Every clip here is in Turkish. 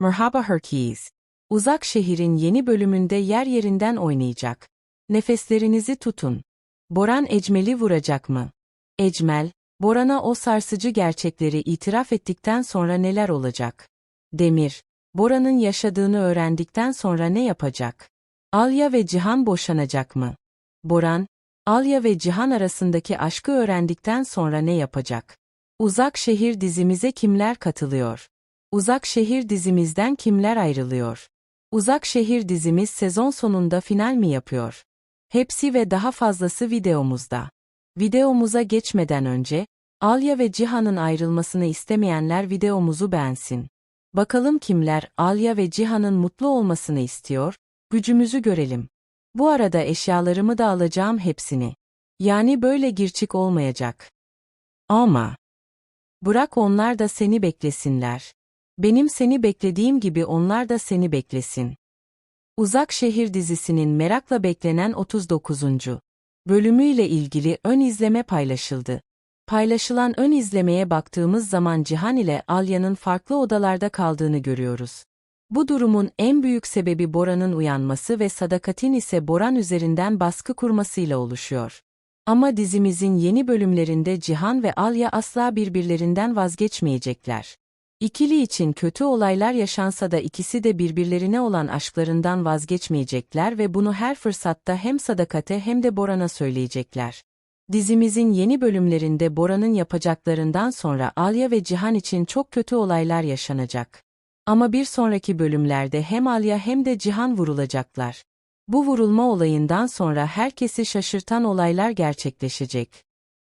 Merhaba Herkes. Uzak şehrin yeni bölümünde yer yerinden oynayacak. Nefeslerinizi tutun. Boran Ecmel'i vuracak mı? Ecmel, Boran'a o sarsıcı gerçekleri itiraf ettikten sonra neler olacak? Demir, Boran'ın yaşadığını öğrendikten sonra ne yapacak? Alya ve Cihan boşanacak mı? Boran, Alya ve Cihan arasındaki aşkı öğrendikten sonra ne yapacak? Uzak Şehir dizimize kimler katılıyor? Uzak Şehir dizimizden kimler ayrılıyor? Uzak Şehir dizimiz sezon sonunda final mi yapıyor? Hepsi ve daha fazlası videomuzda. Videomuza geçmeden önce, Alya ve Cihan'ın ayrılmasını istemeyenler videomuzu beğensin. Bakalım kimler Alya ve Cihan'ın mutlu olmasını istiyor, gücümüzü görelim. Bu arada eşyalarımı da alacağım hepsini. Yani böyle girçik olmayacak. Ama. Bırak onlar da seni beklesinler. Benim seni beklediğim gibi onlar da seni beklesin. Uzak Şehir dizisinin merakla beklenen 39. bölümüyle ilgili ön izleme paylaşıldı. Paylaşılan ön izlemeye baktığımız zaman Cihan ile Alya'nın farklı odalarda kaldığını görüyoruz. Bu durumun en büyük sebebi Bora'nın uyanması ve Sadakat'in ise Boran üzerinden baskı kurmasıyla oluşuyor. Ama dizimizin yeni bölümlerinde Cihan ve Alya asla birbirlerinden vazgeçmeyecekler. İkili için kötü olaylar yaşansa da ikisi de birbirlerine olan aşklarından vazgeçmeyecekler ve bunu her fırsatta hem Sadakat'e hem de Boran'a söyleyecekler. Dizimizin yeni bölümlerinde Bora'nın yapacaklarından sonra Alya ve Cihan için çok kötü olaylar yaşanacak. Ama bir sonraki bölümlerde hem Alya hem de Cihan vurulacaklar. Bu vurulma olayından sonra herkesi şaşırtan olaylar gerçekleşecek.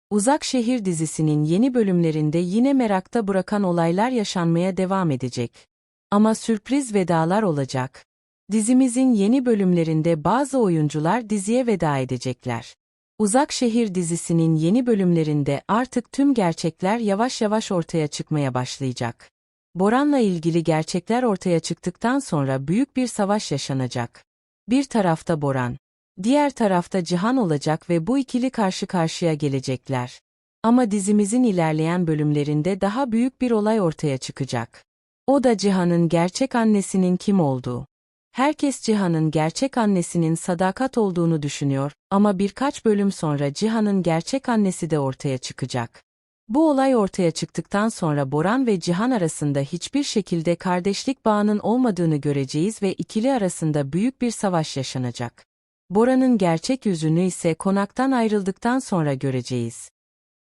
Uzak Şehir dizisinin yeni bölümlerinde yine merakta bırakan olaylar yaşanmaya devam edecek. Ama sürpriz vedalar olacak. Dizimizin yeni bölümlerinde bazı oyuncular diziye veda edecekler. Uzak Şehir dizisinin yeni bölümlerinde artık tüm gerçekler yavaş yavaş ortaya çıkmaya başlayacak. Boran'la ilgili gerçekler ortaya çıktıktan sonra büyük bir savaş yaşanacak. Bir tarafta Boran, diğer tarafta Cihan olacak ve bu ikili karşı karşıya gelecekler. Ama dizimizin ilerleyen bölümlerinde daha büyük bir olay ortaya çıkacak. O da Cihan'ın gerçek annesinin kim olduğu. Herkes Cihan'ın gerçek annesinin sadakat olduğunu düşünüyor ama birkaç bölüm sonra Cihan'ın gerçek annesi de ortaya çıkacak. Bu olay ortaya çıktıktan sonra Boran ve Cihan arasında hiçbir şekilde kardeşlik bağının olmadığını göreceğiz ve ikili arasında büyük bir savaş yaşanacak. Bora'nın gerçek yüzünü ise konaktan ayrıldıktan sonra göreceğiz.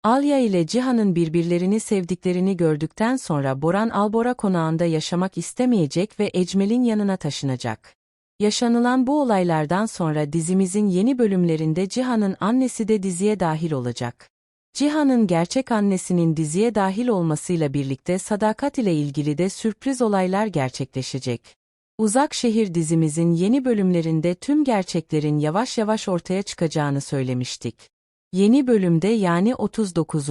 Alya ile Cihan'ın birbirlerini sevdiklerini gördükten sonra Boran Albora konağında yaşamak istemeyecek ve Ecmel'in yanına taşınacak. Yaşanılan bu olaylardan sonra dizimizin yeni bölümlerinde Cihan'ın annesi de diziye dahil olacak. Cihan'ın gerçek annesinin diziye dahil olmasıyla birlikte sadakat ile ilgili de sürpriz olaylar gerçekleşecek. Uzak Şehir dizimizin yeni bölümlerinde tüm gerçeklerin yavaş yavaş ortaya çıkacağını söylemiştik. Yeni bölümde yani 39.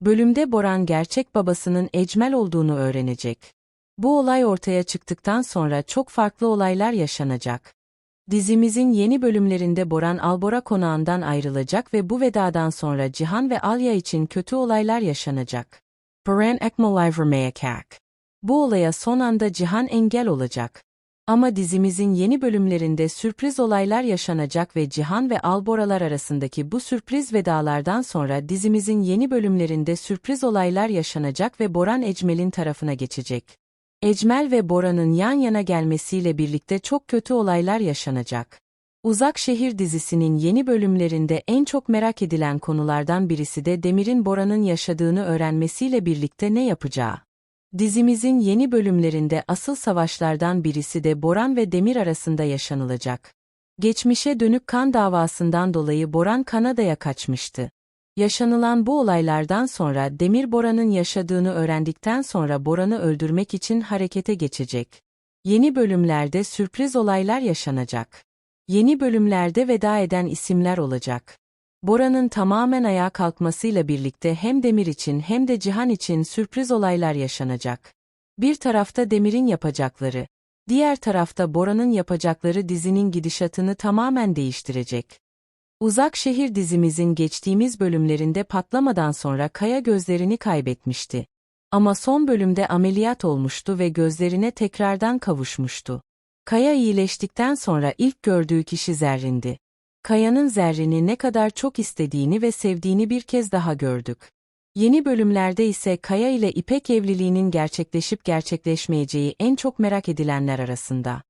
bölümde Boran gerçek babasının Ecmel olduğunu öğrenecek. Bu olay ortaya çıktıktan sonra çok farklı olaylar yaşanacak. Dizimizin yeni bölümlerinde Boran Albora konağından ayrılacak ve bu vedadan sonra Cihan ve Alya için kötü olaylar yaşanacak. Boran ekmal vermeyecek. Bu olaya son anda Cihan engel olacak. Ama dizimizin yeni bölümlerinde sürpriz olaylar yaşanacak ve Cihan ve Alboralar arasındaki bu sürpriz vedalardan sonra dizimizin yeni bölümlerinde sürpriz olaylar yaşanacak ve Boran Ecmel'in tarafına geçecek. Ecmel ve Bora'nın yan yana gelmesiyle birlikte çok kötü olaylar yaşanacak. Uzak Şehir dizisinin yeni bölümlerinde en çok merak edilen konulardan birisi de Demir'in Bora'nın yaşadığını öğrenmesiyle birlikte ne yapacağı. Dizimizin yeni bölümlerinde asıl savaşlardan birisi de Boran ve Demir arasında yaşanılacak. Geçmişe dönük kan davasından dolayı Boran Kanada'ya kaçmıştı. Yaşanılan bu olaylardan sonra Demir Boran'ın yaşadığını öğrendikten sonra Boran'ı öldürmek için harekete geçecek. Yeni bölümlerde sürpriz olaylar yaşanacak. Yeni bölümlerde veda eden isimler olacak. Bora'nın tamamen ayağa kalkmasıyla birlikte hem Demir için hem de Cihan için sürpriz olaylar yaşanacak. Bir tarafta Demir'in yapacakları, diğer tarafta Bora'nın yapacakları dizinin gidişatını tamamen değiştirecek. Uzak Şehir dizimizin geçtiğimiz bölümlerinde patlamadan sonra Kaya gözlerini kaybetmişti. Ama son bölümde ameliyat olmuştu ve gözlerine tekrardan kavuşmuştu. Kaya iyileştikten sonra ilk gördüğü kişi Zerrin'di. Kaya'nın Zerrin'i ne kadar çok istediğini ve sevdiğini bir kez daha gördük. Yeni bölümlerde ise Kaya ile İpek evliliğinin gerçekleşip gerçekleşmeyeceği en çok merak edilenler arasında.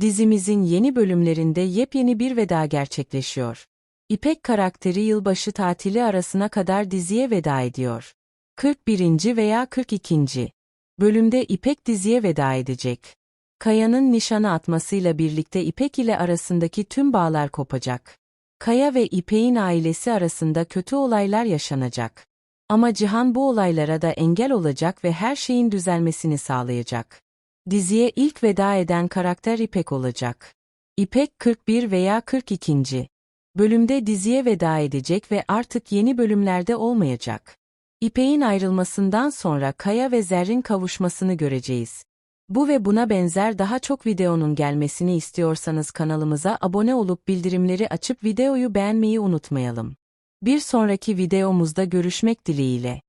Dizimizin yeni bölümlerinde yepyeni bir veda gerçekleşiyor. İpek karakteri yılbaşı tatili arasına kadar diziye veda ediyor. 41. veya 42. bölümde İpek diziye veda edecek. Kaya'nın nişana atmasıyla birlikte İpek ile arasındaki tüm bağlar kopacak. Kaya ve İpek'in ailesi arasında kötü olaylar yaşanacak. Ama Cihan bu olaylara da engel olacak ve her şeyin düzelmesini sağlayacak. Diziye ilk veda eden karakter İpek olacak. İpek 41 veya 42. bölümde diziye veda edecek ve artık yeni bölümlerde olmayacak. İpek'in ayrılmasından sonra Kaya ve Zerrin kavuşmasını göreceğiz. Bu ve buna benzer daha çok videonun gelmesini istiyorsanız kanalımıza abone olup bildirimleri açıp videoyu beğenmeyi unutmayalım. Bir sonraki videomuzda görüşmek dileğiyle.